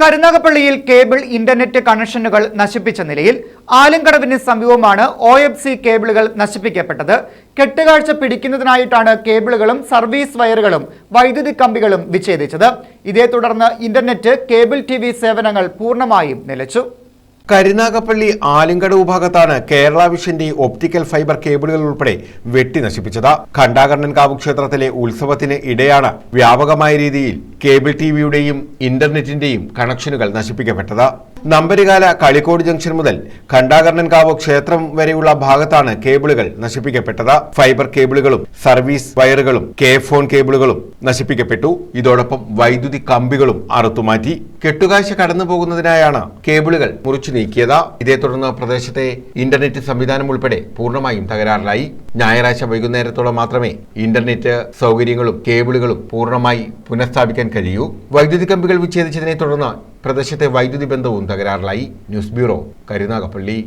കരുനാഗപ്പള്ളിയിൽ cable internet കണക്ഷനുകൾ നശിപ്പിച്ച നിലയിൽ ആലങ്കടവിന് സമീപമാണ് ഒ എഫ് സി കേബിളുകൾ നശിപ്പിക്കപ്പെട്ടത്. കെട്ടുകാഴ്ച പിടിക്കുന്നതിനായിട്ടാണ് കേബിളുകളും സർവീസ് വയറുകളും വൈദ്യുതി കമ്പികളും വിച്ഛേദിച്ചത്. ഇതേ തുടർന്ന് ഇന്റർനെറ്റ് കേബിൾ ടി സേവനങ്ങൾ പൂർണമായും നിലച്ചു. കരുനാഗപ്പള്ളി ആലിങ്കടവ് ഭാഗത്താണ് കേരള വിഷന്റെ ഒപ്റ്റിക്കൽ ഫൈബർ കേബിളുകൾ ഉൾപ്പെടെ വെട്ടി നശിപ്പിച്ചത്. ഖണ്ഡാകർണൻകാവ് ക്ഷേത്രത്തിലെ ഉത്സവത്തിന് ഇടെയാണ് വ്യാപകമായ രീതിയിൽ കേബിൾ ടിവിയുടെയും ഇന്റർനെറ്റിന്റെയും കണക്ഷനുകൾ നശിപ്പിക്കപ്പെട്ടത്. നമ്പരുകാല കളിക്കോട് ജംഗ്ഷൻ മുതൽ ഖണ്ഡാകർണൻകാവ് ക്ഷേത്രം വരെയുള്ള ഭാഗത്താണ് കേബിളുകൾ നശിപ്പിക്കപ്പെട്ടത്. ഫൈബർ കേബിളുകളും സർവീസ് വയറുകളും കെ ഫോൺ കേബിളുകളും നശിപ്പിക്കപ്പെട്ടു. ഇതോടൊപ്പം വൈദ്യുതി കമ്പികളും അറുത്തുമാറ്റി. കെട്ടുകാഴ്ച കടന്നു പോകുന്നതിനായാണ് കേബിളുകൾ മുറിച്ചു നീക്കിയത്. ഇതേ തുടർന്ന് പ്രദേശത്തെ ഇന്റർനെറ്റ് സംവിധാനം ഉൾപ്പെടെ പൂർണമായും തകരാറിലായി. ഞായറാഴ്ച വൈകുന്നേരത്തോടെ മാത്രമേ ഇന്റർനെറ്റ് സൗകര്യങ്ങളും കേബിളുകളും പൂർണമായി പുനഃസ്ഥാപിക്കാൻ കഴിയൂ. വൈദ്യുതി കമ്പികൾ വിച്ഛേദിച്ചതിനെ തുടർന്ന് പ്രദേശത്തെ വൈദ്യുതി ബന്ധവും തകരാറിലായി. News bureau Karunagappally.